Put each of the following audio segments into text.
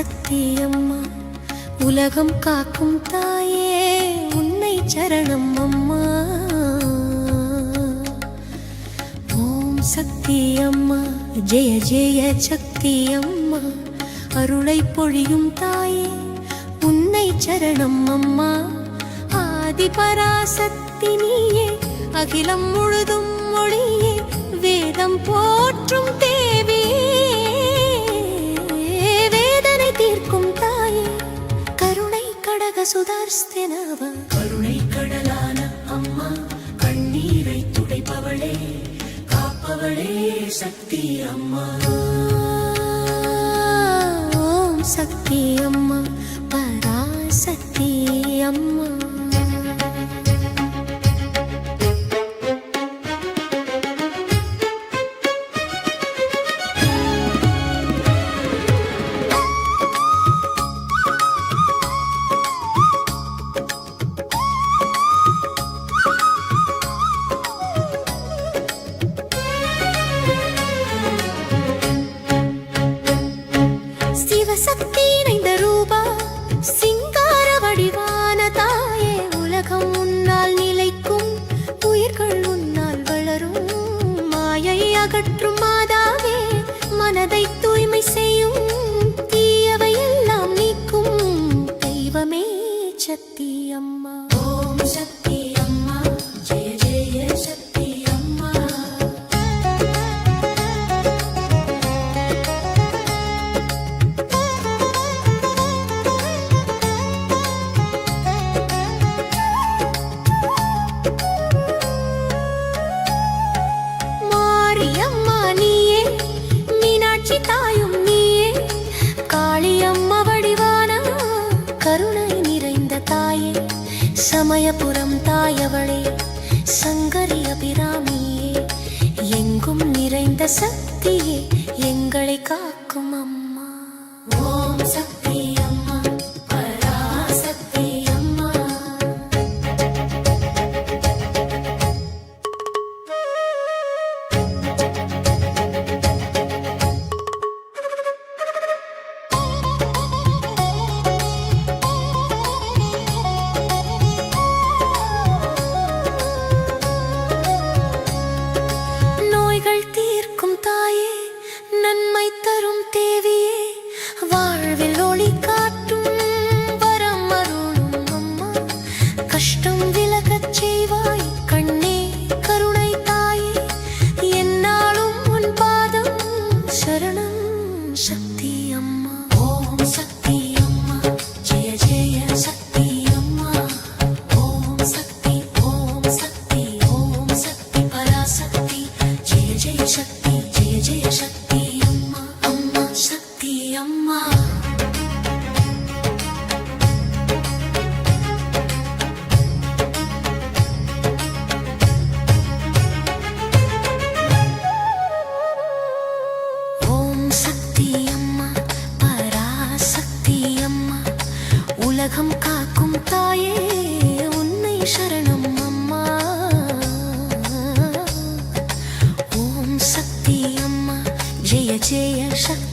சக்தி அம்மா உலகம் காக்கும் தாயே உன்னை சரணம் அம்மா. ஓம் சக்தி அம்மா ஜெய ஜெய சக்தி அம்மா அருளை பொழியும் தாயே உன்னை சரணம் அம்மா. ஆதிபராசக்தி நீயே அகிலம் முழுதும் மொழியே வேதம் போற்றும் தேவை சுதர்ஸ்தினவ? கருணை கடலான அம்மா கண்ணீரை துடைப்பவளே காப்பவளே சக்தி அம்மா. ஓம் சக்தி அம்மா பராசக்தி அம்மா. శక్తి అమ్మ. ఓం శక్తి சமயபுரம் தாயவளே சங்கரி அபிராமியே எங்கும் நிறைந்த சக்தியே எங்களை காக்க உலகம் காக்கும் தாயே உன்னை சரணம் அம்மா. ஓம் சக்தி அம்மா ஜெய ஜெய சக்தி.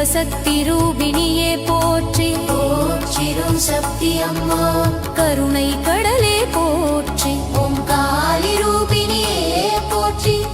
சிவசக்தி ரூபிணியே போற்றி. போற்றிரும் சக்தி அம்மா. கருணை கடலே போற்றி. ஓம் காலி ரூபிணியே போற்றி.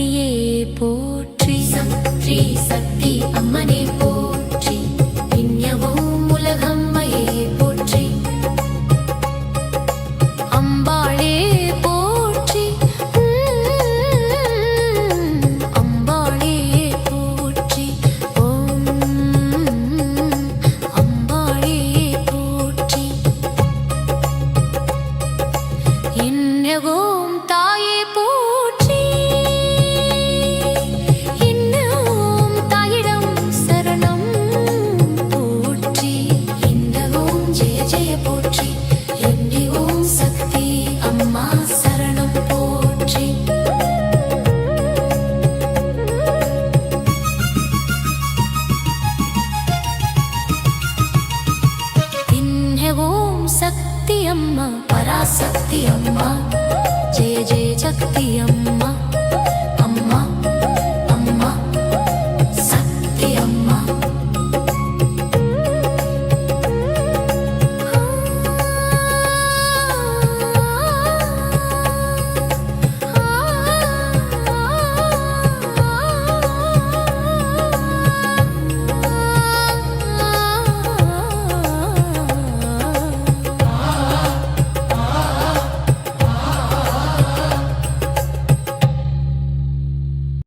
மங்களியே போற்றி. சக்தி சக்தி அம்மனே போ